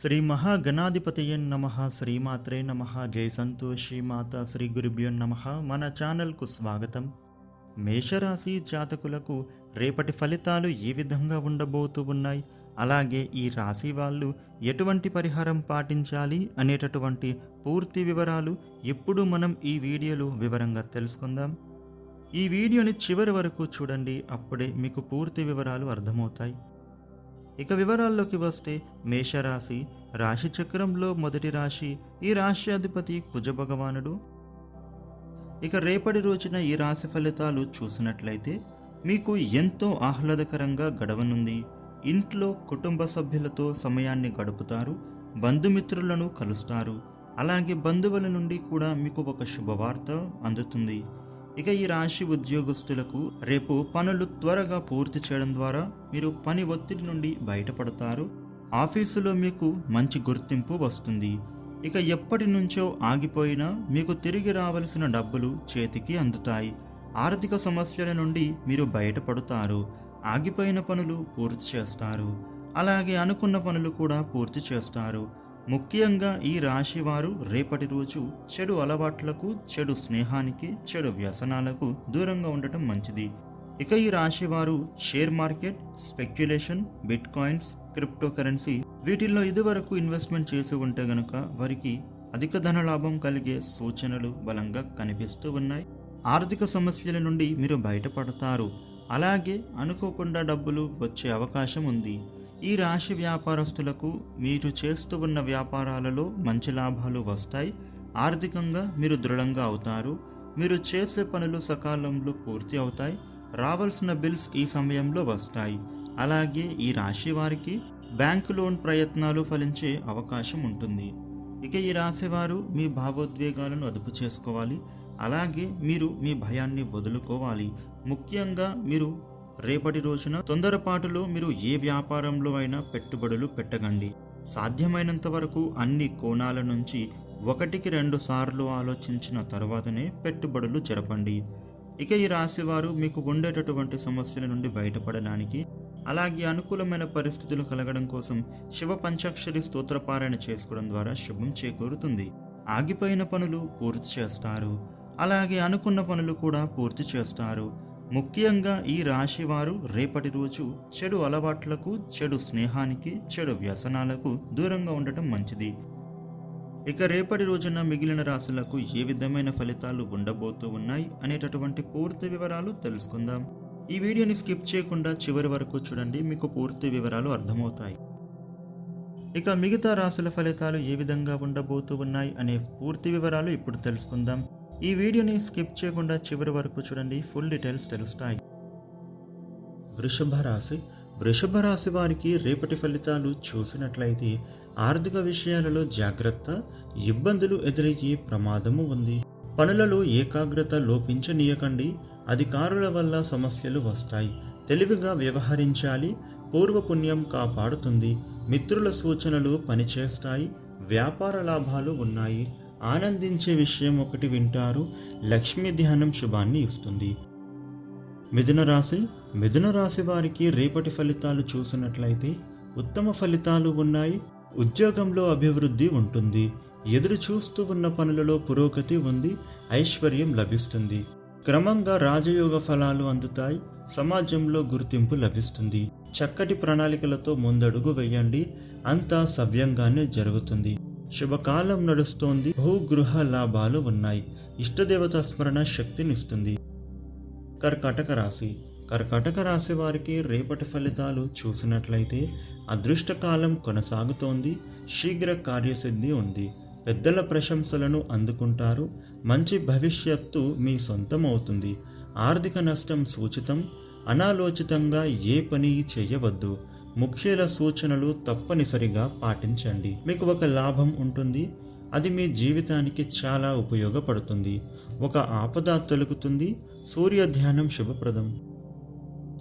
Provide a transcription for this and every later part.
శ్రీ మహాగణాధిపతయ నమ శ్రీమాత్రే నమ జయ సంతోషి మాత శ్రీ గురుభ్యో నమ. మన ఛానల్కు స్వాగతం. మేషరాశి జాతకులకు రేపటి ఫలితాలు ఏ విధంగా ఉండబోతూ ఉన్నాయి? అలాగే ఈ రాశి వాళ్ళు ఎటువంటి పరిహారం పాటించాలి అనేటటువంటి పూర్తి వివరాలు ఇప్పుడు మనం ఈ వీడియోలో వివరంగా తెలుసుకుందాం. ఈ వీడియోని చివరి వరకు చూడండి అప్పుడే మీకు పూర్తి వివరాలు అర్థమవుతాయి. ఇక వివరాల్లోకి వస్తే మేషరాశి రాశి చక్రంలో మొదటి రాశి ఈ రాశి అధిపతి కుజ భగవానుడు ఇక రేపటి రోజున ఈ రాశి ఫలితాలు చూసినట్లయితే మీకు ఎంతో ఆహ్లాదకరంగా గడవనుంది. ఇంట్లో కుటుంబ సభ్యులతో సమయాన్ని గడుపుతారు బంధుమిత్రులను కలుస్తారు. అలాగే బంధువుల నుండి కూడా మీకు ఒక శుభవార్త అందుతుంది. ఇక ఈ రాశి ఉద్యోగస్తులకు రేపు పనులు త్వరగా పూర్తి చేయడం ద్వారా మీరు పని ఒత్తిడి నుండి బయటపడతారు. ఆఫీసులో మీకు మంచి గుర్తింపు వస్తుంది. ఇక ఎప్పటి నుంచో ఆగిపోయినా మీకు తిరిగి రావలసిన డబ్బులు చేతికి అందుతాయి. ఆర్థిక సమస్యల నుండి మీరు బయటపడతారు. ఆగిపోయిన పనులు పూర్తి చేస్తారు. అలాగే అనుకున్న పనులు కూడా పూర్తి చేస్తారు. ముఖ్యంగా ఈ రాశి వారు రేపటి రోజు చెడు అలవాట్లకు చెడు స్నేహానికి చెడు వ్యసనాలకు దూరంగా ఉండటం మంచిది. ఇక ఈ రాశి వారు share market speculation bitcoins cryptocurrency వీటిల్లో ఇదివరకు ఇన్వెస్ట్మెంట్ చేసి ఉంటే గనుక వారికి అధిక ధన లాభం కలిగే సూచనలు బలంగా కనిపిస్తూ ఉన్నాయి. ఆర్థిక సమస్యల నుండి మీరు బయటపడతారు. అలాగే అనుకోకుండా డబ్బులు వచ్చే అవకాశం ఉంది. ఈ రాశి వ్యాపారస్తులకు మీరు చేస్తూ ఉన్న వ్యాపారాలలో మంచి లాభాలు వస్తాయి. ఆర్థికంగా మీరు దృఢంగా అవుతారు. మీరు చేసే పనులు సకాలంలో పూర్తి అవుతాయి. రావాల్సిన బిల్స్ ఈ సమయంలో వస్తాయి. అలాగే ఈ రాశి వారికి బ్యాంకు లోన్ ప్రయత్నాలు ఫలించే అవకాశం ఉంటుంది. ఇక ఈ రాశివారు మీ భావోద్వేగాలను అదుపు చేసుకోవాలి. అలాగే మీరు మీ భయాన్ని వదులుకోవాలి. ముఖ్యంగా మీరు రేపటి రోజున తొందరపాటులో మీరు ఏ వ్యాపారంలో అయినా పెట్టుబడులు పెట్టకండి. సాధ్యమైనంత వరకు అన్ని కోణాల నుంచి ఒకటికి రెండు సార్లు ఆలోచించిన తర్వాతనే పెట్టుబడులు జరపండి. ఇక ఈ రాశివారు మీకు ఉండేటటువంటి సమస్యల నుండి బయటపడడానికి అలాగే అనుకూలమైన పరిస్థితులు కలగడం కోసం శివ పంచాక్షరి స్తోత్రపారాయణ చేసుకోవడం ద్వారా శుభం చేకూరుతుంది. ఆగిపోయిన పనులు పూర్తి చేస్తారు. అలాగే అనుకున్న పనులు కూడా పూర్తి చేస్తారు. ముఖ్యంగా ఈ రాశి వారు రేపటి రోజు చెడు అలవాట్లకు చెడు స్నేహానికి చెడు వ్యసనాలకు దూరంగా ఉండటం మంచిది. ఇక రేపటి రోజున మిగిలిన రాశులకు ఏ విధమైన ఫలితాలు ఉండబోతూ ఉన్నాయి అనేటటువంటి పూర్తి వివరాలు తెలుసుకుందాం. ఈ వీడియోని స్కిప్ చేయకుండా చివరి వరకు చూడండి మీకు పూర్తి వివరాలు అర్థమవుతాయి. ఇక మిగతా రాశుల ఫలితాలు ఏ విధంగా ఉండబోతూ ఉన్నాయి అనే పూర్తి వివరాలు ఇప్పుడు తెలుసుకుందాం. ఈ వీడియోని స్కిప్ చేయకుండా చివరి వరకు చూడండి. ఫుల్ డీటెయిల్స్ తెలుస్తాయి. వృషభ రాశి. వృషభ రాశి వారికి రేపటి ఫలితాలు చూసినట్లయితే ఆర్థిక విషయాలలో జాగ్రత్త ఇబ్బందులు ఎదురయ్యే ప్రమాదము ఉంది. పనులలో ఏకాగ్రత లోపించనీయకండి. అధికారుల వల్ల సమస్యలు వస్తాయి. తెలివిగా వ్యవహరించాలి. పూర్వపుణ్యం కాపాడుతుంది. మిత్రుల సూచనలు పనిచేస్తాయి. వ్యాపార లాభాలు ఉన్నాయి. ఆనందించే విషయం ఒకటి వింటారు. లక్ష్మీ ధ్యానం శుభాన్ని ఇస్తుంది. మిథున రాశి మిథున రాశి వారికి రేపటి ఫలితాలు చూసినట్లయితే ఉత్తమ ఫలితాలు ఉన్నాయి. ఉద్యోగంలో అభివృద్ధి ఉంటుంది. ఎదురు చూస్తూ ఉన్న పనులలో పురోగతి ఉంది. ఐశ్వర్యం లభిస్తుంది. క్రమంగా రాజయోగ ఫలాలు అందుతాయి. సమాజంలో గుర్తింపు లభిస్తుంది. చక్కటి ప్రణాళికలతో ముందడుగు వేయండి. అంతా సవ్యంగానే జరుగుతుంది. శుభకాలం నడుస్తోంది. భూగృహ లాభాలు ఉన్నాయి. ఇష్టదేవత స్మరణ శక్తినిస్తుంది. కర్కాటక రాశి. కర్కాటక రాశి వారికి రేపటి ఫలితాలు చూసినట్లయితే అదృష్టకాలం కొనసాగుతోంది. శీఘ్ర కార్యసిద్ధి ఉంది. పెద్దల ప్రశంసలను అందుకుంటారు. మంచి భవిష్యత్తు మీ సొంతం అవుతుంది ఆర్థిక నష్టం సూచితం. అనాలోచితంగా ఏ పని చేయవద్దు. ముఖ్యుల సూచనలు తప్పనిసరిగా పాటించండి. మీకు ఒక లాభం ఉంటుంది. అది మీ జీవితానికి చాలా ఉపయోగపడుతుంది. ఒక ఆపద తొలుగుతుంది. సూర్య ధ్యానం శుభప్రదం.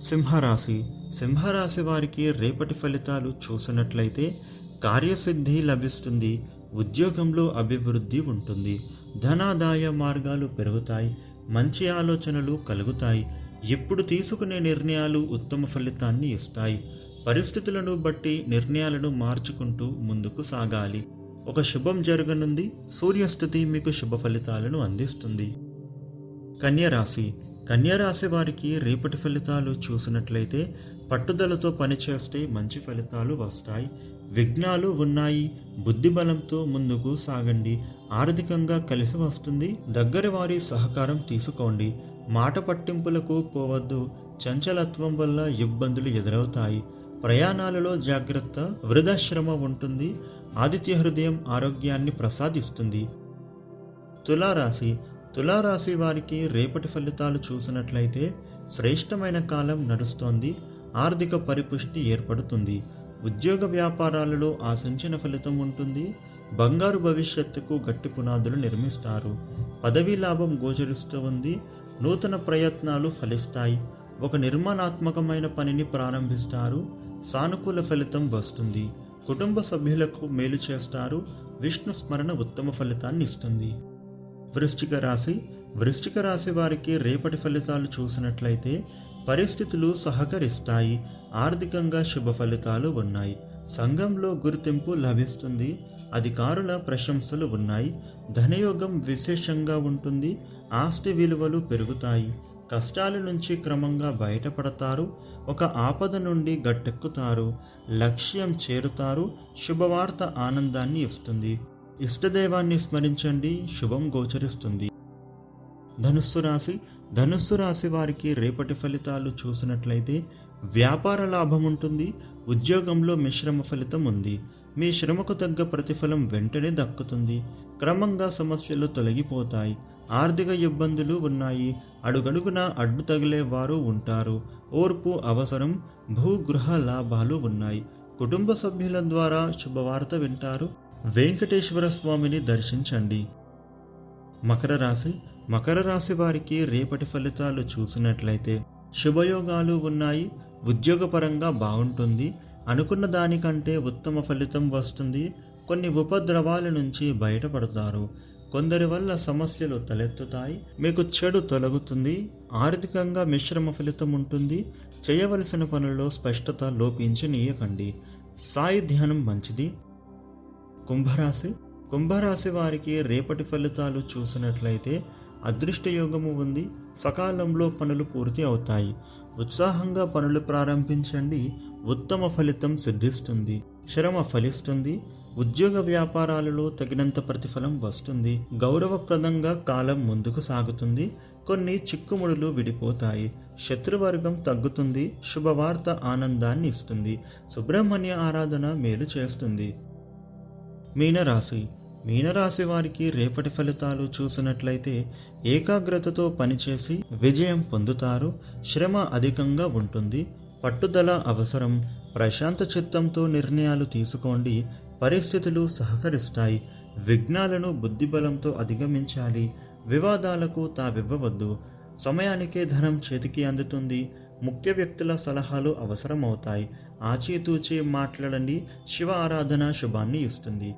సింహరాశి. సింహరాశి వారికి రేపటి ఫలితాలు చూసినట్లయితే కార్యసిద్ధి లభిస్తుంది. ఉద్యోగంలో అభివృద్ధి ఉంటుంది. ధనాదాయ మార్గాలు పెరుగుతాయి. మంచి ఆలోచనలు కలుగుతాయి. ఎప్పుడు తీసుకునే నిర్ణయాలు ఉత్తమ ఫలితాన్ని ఇస్తాయి. పరిస్థితులను బట్టి నిర్ణయాలను మార్చుకుంటూ ముందుకు సాగాలి. ఒక శుభం జరగనుంది సూర్యస్థితి మీకు శుభ ఫలితాలను అందిస్తుంది. కన్యరాశి కన్యరాశి వారికి రేపటి ఫలితాలు చూసినట్లయితే పట్టుదలతో పనిచేస్తే మంచి ఫలితాలు వస్తాయి. విఘ్నాలు ఉన్నాయి బుద్ధి బలంతో ముందుకు సాగండి. ఆర్థికంగా కలిసి వస్తుంది దగ్గర వారి సహకారం తీసుకోండి. మాట పట్టింపులకు పోవద్దు చంచలత్వం వల్ల ఇబ్బందులు ఎదురవుతాయి. ప్రయాణాలలో జాగ్రత్త వృధాశ్రమ ఉంటుంది ఆదిత్య హృదయం ఆరోగ్యాన్ని ప్రసాదిస్తుంది. తులారాశి. తులారాశి వారికి రేపటి ఫలితాలు చూసినట్లయితే శ్రేష్టమైన కాలం నడుస్తోంది ఆర్థిక పరిపుష్టి ఏర్పడుతుంది ఉద్యోగ వ్యాపారాలలో ఆశించిన ఫలితం ఉంటుంది బంగారు భవిష్యత్తుకు గట్టి పునాదులు నిర్మిస్తారు. పదవీ లాభం గోచరిస్తూ ఉంది నూతన ప్రయత్నాలు ఫలిస్తాయి ఒక నిర్మాణాత్మకమైన పనిని ప్రారంభిస్తారు సానుకూల ఫలితం వస్తుంది. కుటుంబ సభ్యులకు మేలు చేస్తారు. విష్ణు స్మరణ ఉత్తమ ఫలితాన్ని ఇస్తుంది. వృశ్చిక రాశి. వృశ్చిక రాశి వారికి రేపటి ఫలితాలు చూసినట్లయితే పరిస్థితులు సహకరిస్తాయి. ఆర్థికంగా శుభ ఫలితాలు ఉన్నాయి. సంఘంలో గుర్తింపు లభిస్తుంది. అధికారుల ప్రశంసలు ఉన్నాయి. ధనయోగం విశేషంగా ఉంటుంది. ఆస్తి విలువలు పెరుగుతాయి. కష్టాల నుంచి క్రమంగా బయటపడతారు ఒక ఆపద నుండి గట్టెక్కుతారు లక్ష్యం చేరుతారు శుభవార్త ఆనందాన్ని ఇస్తుంది. ఇష్టదైవాన్ని స్మరించండి శుభం గోచరిస్తుంది. ధనుస్సు రాశి ధనుస్సు రాశి వారికి రేపటి ఫలితాలు చూసినట్లయితే వ్యాపార లాభం ఉంటుంది ఉద్యోగంలో మిశ్రమ ఫలితం ఉంది. మీ శ్రమకు తగ్గ ప్రతిఫలం వెంటనే దక్కుతుంది. క్రమంగా సమస్యలు తొలగిపోతాయి. ఆర్థిక ఇబ్బందులు ఉన్నాయి. అడుగడుగున అడ్డు తగిలే వారు ఉంటారు. ఓర్పు అవసరం భూగృహ లాభాలు ఉన్నాయి. కుటుంబ సభ్యుల ద్వారా శుభవార్త వింటారు. వెంకటేశ్వర స్వామిని దర్శించండి. మకర రాశి. మకర రాశి వారికి రేపటి ఫలితాలు చూసినట్లయితే శుభయోగాలు ఉన్నాయి. ఉద్యోగపరంగా బాగుంటుంది. అనుకున్న దానికంటే ఉత్తమ ఫలితం వస్తుంది. కొన్ని ఉపద్రవాల నుంచి బయటపడతారు. కొందరి వల్ల సమస్యలు తలెత్తుతాయి. మీకు చెడు తొలగుతుంది. ఆర్థికంగా మిశ్రమ ఫలితం ఉంటుంది. చేయవలసిన పనుల్లో స్పష్టత లోపించనీయకండి. సాయి ధ్యానం మంచిది. కుంభరాశి. కుంభరాశి వారికి రేపటి ఫలితాలు చూసినట్లయితే అదృష్టయోగము ఉంది. సకాలంలో పనులు పూర్తి అవుతాయి. ఉత్సాహంగా పనులు ప్రారంభించండి. ఉత్తమ ఫలితం సిద్ధిస్తుంది. శ్రమ ఫలిస్తుంది. ఉద్యోగ వ్యాపారాలలో తగినంత ప్రతిఫలం వస్తుంది. గౌరవప్రదంగా కాలం ముందుకు సాగుతుంది. కొన్ని చిక్కుముడులు విడిపోతాయి. శత్రువర్గం తగ్గుతుంది. శుభవార్త ఆనందాన్ని ఇస్తుంది. సుబ్రహ్మణ్య ఆరాధన మేలు చేస్తుంది. మీనరాశి. మీనరాశి వారికి రేపటి ఫలితాలు చూసినట్లయితే ఏకాగ్రతతో పనిచేసి విజయం పొందుతారు. శ్రమ అధికంగా ఉంటుంది. పట్టుదల అవసరం. ప్రశాంత చిత్తంతో నిర్ణయాలు తీసుకోండి. పరిస్థితులు సహకరిస్తాయి. విఘ్నాలను బుద్ధిబలంతో అధిగమించాలి. వివాదాలకు తావివ్వవద్దు. సమయానికే ధనం చేతికి అందుతుంది. ముఖ్య వ్యక్తుల సలహాలు అవసరమవుతాయి. ఆచితూచి మాట్లాడండి. శివ ఆరాధన శుభాన్ని ఇస్తుంది.